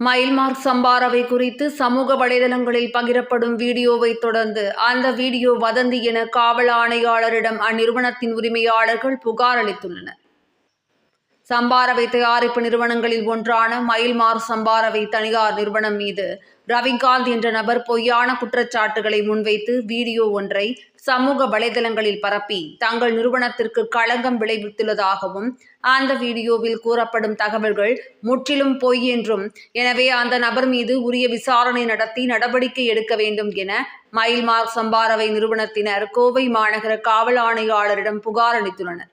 மயில்மார்க் சம்பாரவை குறித்து சமூக வலைதளங்களில் பகிரப்படும் வீடியோவை தொடர்ந்து அந்த வீடியோ வதந்தி என காவல் ஆணையாளரிடம் அந்நிறுவனத்தின் உரிமையாளர்கள் புகார் அளித்துள்ளனர். சம்பாரவை தயாரிப்பு நிறுவனங்களில் ஒன்றான மயில்மார் சம்பாரவை தனியார் நிறுவனம் மீது ரவிகாந்த் என்ற நபர் பொய்யான குற்றச்சாட்டுகளை முன்வைத்து வீடியோ ஒன்றை சமூக வலைதளங்களில் பரப்பி தங்கள் நிறுவனத்திற்கு களங்கம் விளைவித்துள்ளதாகவும் அந்த வீடியோவில் கூறப்படும் தகவல்கள் முற்றிலும் பொய் என்றும் எனவே அந்த நபர் மீது உரிய விசாரணை நடத்தி நடவடிக்கை எடுக்க வேண்டும் என மயில்மார்க் சம்பாரவை நிறுவனத்தினர் கோவை மாநகர காவல் ஆணையாளரிடம் புகார் அளித்துள்ளனர்.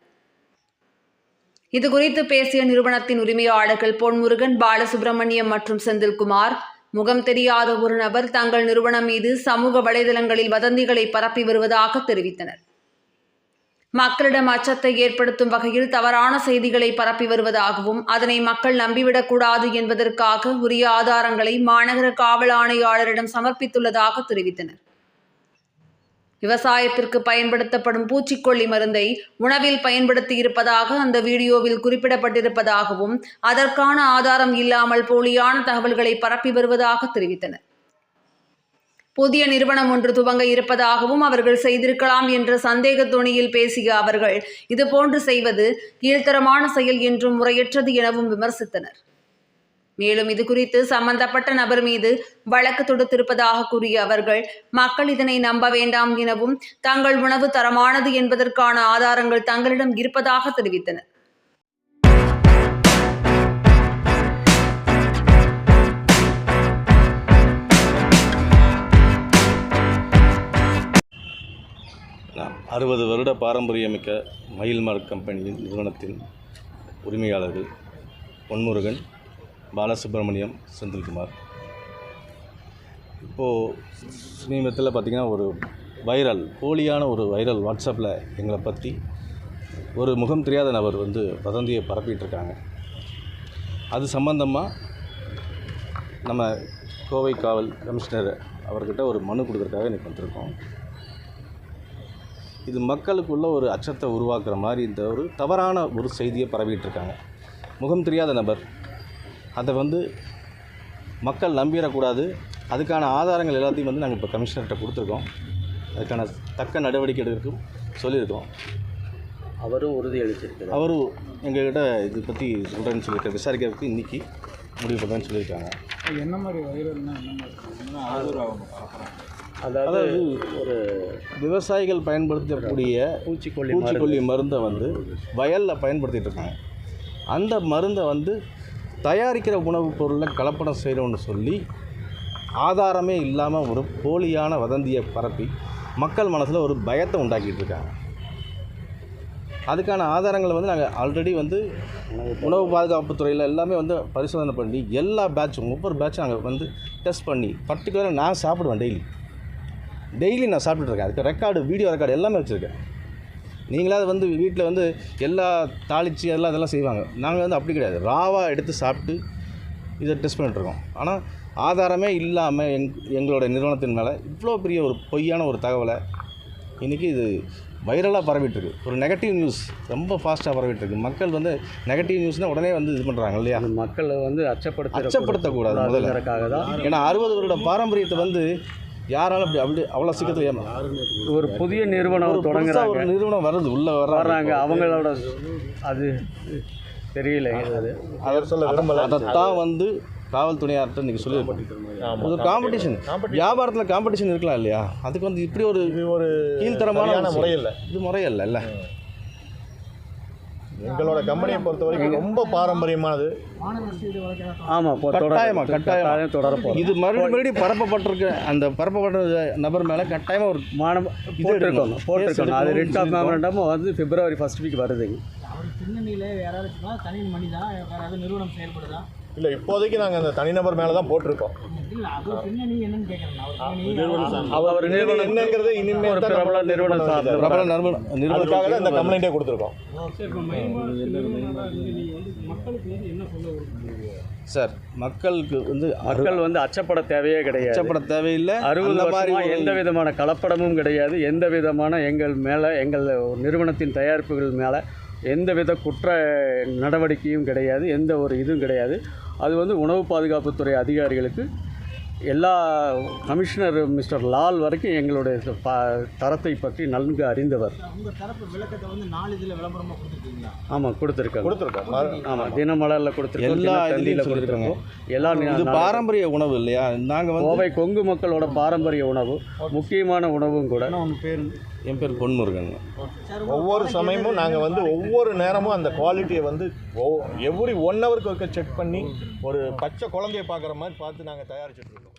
இதுகுறித்து பேசிய நிறுவனத்தின் உரிமையாளர்கள் பொன்முருகன் பாலசுப்பிரமணியம் மற்றும் செந்தில்குமார் முகம் தெரியாத ஒரு நபர் தங்கள் நிறுவனம் மீது சமூக வலைதளங்களில் வதந்திகளை பரப்பி வருவதாக தெரிவித்தனர். மக்களிடம் அச்சத்தை ஏற்படுத்தும் வகையில் தவறான செய்திகளை பரப்பி வருவதாகவும் அதனை மக்கள் நம்பிவிடக்கூடாது என்பதற்காக உரிய ஆதாரங்களை மாநகர காவல் ஆணையாளரிடம் சமர்ப்பித்துள்ளதாக தெரிவித்தனர். விவசாயத்திற்கு பயன்படுத்தப்படும் பூச்சிக்கொல்லி மருந்தை உணவில் பயன்படுத்தி இருப்பதாக அந்த வீடியோவில் குறிப்பிடப்பட்டிருப்பதாகவும் அதற்கான ஆதாரம் இல்லாமல் போலியான தகவல்களை பரப்பி வருவதாக தெரிவித்தனர். புதிய நிறுவனம் ஒன்று துவங்க இருப்பதாகவும் அவர்கள் செய்திருக்கலாம் என்ற சந்தேக துணியில் பேசிய அவர்கள் இதுபோன்று செய்வது கீழ்த்தரமான செயல் என்றும் முறையற்றது எனவும் விமர்சித்தனர். மேலும் இது குறித்து சம்பந்தப்பட்ட நபர் மீது வழக்கு தொடுத்திருப்பதாக கூறிய அவர்கள் மக்கள் இதனை நம்ப வேண்டாம் எனவும் தங்கள் உணவு தரமானது என்பதற்கான ஆதாரங்கள் தங்களிடம் இருப்பதாக தெரிவித்தனர். அறுபது வருட பாரம்பரியமிக்க மயில்மார்க் கம்பெனியின் நிறுவனத்தின் உரிமையாளர்கள் பொன்முருகன் பாலசுப்ரமணியம் செந்தில்குமார். இப்போது சமீபத்தில் பார்த்திங்கன்னா ஒரு வைரல் போலியான ஒரு வைரல் வாட்ஸ்அப்பில் எங்களை பற்றி ஒரு முகம் தெரியாத நபர் வந்து வதந்தியை பரப்பிட்டுருக்காங்க. அது சம்பந்தமாக நம்ம கோவை காவல் கமிஷனர் அவர்கிட்ட ஒரு மனு கொடுக்குறதுக்காக இன்றைக்கி வந்திருக்கோம். இது மக்களுக்குள்ள ஒரு அச்சத்தை உருவாக்குற மாதிரி இந்த ஒரு தவறான ஒரு செய்தியை பரவிட்டு இருக்காங்க முகம் தெரியாத நபர் அதை வந்து மக்கள் நம்பிடக்கூடாது. அதுக்கான ஆதாரங்கள் எல்லாத்தையும் வந்து நாங்கள் இப்போ கமிஷனர்கிட்ட கொடுத்துருக்கோம். அதுக்கான தக்க நடவடிக்கை எடுக்கிறதுக்கும் சொல்லியிருக்கோம். அவரும் உறுதி அளிச்சிருக்கிறார் அவரும் எங்ககிட்ட இது பற்றி சொல்கிறேன்னு சொல்லியிருக்காரு. விசாரிக்கிறதுக்கு இன்றைக்கி முடிவு பண்ணுறேன்னு சொல்லியிருக்காங்க. என்ன மாதிரி என்ன ஆதரவாகும் அதாவது ஒரு விவசாயிகள் பயன்படுத்தக்கூடிய பூச்சிக்கொல்லி பூச்சிக்கொல்லி மருந்தை வந்து வயலில் பயன்படுத்திட்டு இருக்காங்க. அந்த மருந்தை வந்து தயாரிக்கிற உணவுப் பொருளில் கலப்படம் செய்கிறோன்னு சொல்லி ஆதாரமே இல்லாமல் ஒரு போலியான வதந்தியை பரப்பி மக்கள் மனசில் ஒரு பயத்தை உண்டாக்கிட்டு இருக்காங்க. அதுக்கான ஆதாரங்களை வந்து நாங்கள் ஆல்ரெடி வந்து உணவு பாதுகாப்பு துறையில் எல்லாமே வந்து பரிசோதனை பண்ணி எல்லா பேட்சும் ஒவ்வொரு பேட்சும் நாங்கள் வந்து டெஸ்ட் பண்ணி பர்டிகுலராக நான் சாப்பிடுவேன் டெய்லி டெய்லி நான் சாப்பிட்டுருக்கேன் அதுக்கு ரெக்கார்டு வீடியோ ரெக்கார்டு எல்லாமே வச்சுருக்கேன். நீங்களாவது வந்து வீட்டில் வந்து எல்லா தாளிச்சு எல்லாம் இதெல்லாம் செய்வாங்க. நாங்கள் வந்து அப்படி கிடையாது. ராவாக எடுத்து சாப்பிட்டு இதை டெஸ்ட் பண்ணிட்டுருக்கோம் ஆனால் ஆதாரமே இல்லாமல் எங் எங்களோட நிறுவனத்தின் மேலே இவ்வளோ பெரிய ஒரு பொய்யான ஒரு தகவலை இன்றைக்கி இது வைரலாக பரவிட்டுருக்கு. ஒரு நெகட்டிவ் நியூஸ் ரொம்ப ஃபாஸ்ட்டாக பரவிட்டுருக்கு. மக்கள் வந்து நெகட்டிவ் நியூஸ்னால் உடனே வந்து இது பண்ணுறாங்க இல்லையா? மக்களை வந்து அச்சப்படுத்த அச்சப்படுத்தக்கூடாது முதல்ல. ஏன்னா அறுபது வருட பாரம்பரியத்தை வந்து யாராலும் அப்படி அப்படி அவ்வளோ சீக்கிரத்தில் ஏமா ஒரு புதிய நிறுவனம் தொடங்குறாங்க. ஒரு நிறுவனம் வருது உள்ள வர்றாங்க. வர்றாங்க. அவங்களோட அது தெரியல. அது அதை சொல்ல அதைத்தான் வந்து காவல்துறையார்கிட்ட இன்றைக்கி சொல்லியிருக்கோம் ஒரு காம்படிஷன். வியாபாரத்தில் காம்படிஷன் இருக்கலாம் இல்லையா? அதுக்கு வந்து இப்படி ஒரு ஒரு கீழ்த்தரமான சரியான விஷயம். முறை இல்லை இது முறையல்ல இல்லை. எங்களோட கம்பெனியை பொறுத்த வரைக்கும் ரொம்ப பாரம்பரியமானது. ஆமாம் இப்போ கட்டாயமா, தொடர கட்டாயமா. கட்டாயம் தொடர போகிறோம் இது மறுபடியும் மறுபடியும் பரப்பப்பட்டிருக்க அந்த பரப்பப்பட்ட நபர் மேலே கட்டாயமாக ஒரு மானம் போட்டிருக்கோம் போட்டிருக்கோம் அது ரிட் ஆஃப் மெமரண்டம் வந்து பிப்ரவரி ஃபர்ஸ்ட் வீக் வருதுங்க அவர் பின்னணியில் யாராவது இருக்குன்னா தனி மணி தான் வேற ஏதாவது நிறுவனம் செயல்படுதா? இல்லை இப்போதைக்கு நாங்கள் அந்த தனிநபர் மேலே தான் போட்டிருக்கோம். அவர் நிறுவனம் என்னங்கிறது இனிமேல் ஒரு பிரபல நிறுவனம். பிரபல தான் இந்த கொடுத்துருக்கோம். சரி மக்களுக்கு வந்து என்ன சொல்ல விரும்புறீங்க? சார் மக்களுக்கு வந்து மக்கள் வந்து அச்சப்பட தேவையே கிடையாது. அச்சப்பட தேவையில்லை. அறுபது மாதிரி எந்த விதமான கலப்படமும் கிடையாது. எந்த விதமான எங்கள் மேலே எங்கள் நிறுவனத்தின் தயாரிப்புகள் மேலே எந்த வித குற்ற நடவடிக்கையும் கிடையாது. எந்த ஒரு இதுவும் கிடையாது. அது வந்து உணவு பாதுகாப்புத்துறை அதிகாரிகளுக்கு எல்லா கமிஷனர் மிஸ்டர் லால் வரைக்கும் எங்களுடைய ப தரத்தை பற்றி நன்கு அறிந்தவர். உங்கள் தரப்பு விளக்கத்தை வந்து நாளிதழில் விளம்பரமாக கொடுத்துருக்கீங்களா? ஆமாம் கொடுத்துருக்காங்க. கொடுத்துருக்கோம் ஆமாம் தினமலரில் கொடுத்துருக்கோம் எல்லா சொல்லியிருக்காங்க. கொடுத்துருக்கோம். எல்லா இது பாரம்பரிய உணவு இல்லையா? நாங்கள் வந்து கோவை கொங்கு மக்களோட பாரம்பரிய உணவு முக்கியமான உணவும் கூட. உங்கள் பேர்? என் பேர் பொன்முருகன். ஒவ்வொரு சமயமும் நாங்கள் வந்து ஒவ்வொரு நேரமும் அந்த குவாலிட்டியை வந்து எவ்ரி ஒன் ஹவருக்கு ஒருக்க செக் பண்ணி ஒரு பச்சை குழந்தைய பார்க்குற மாதிரி பார்த்து நாங்கள் தயாரிச்சுட்டு இருக்கோம்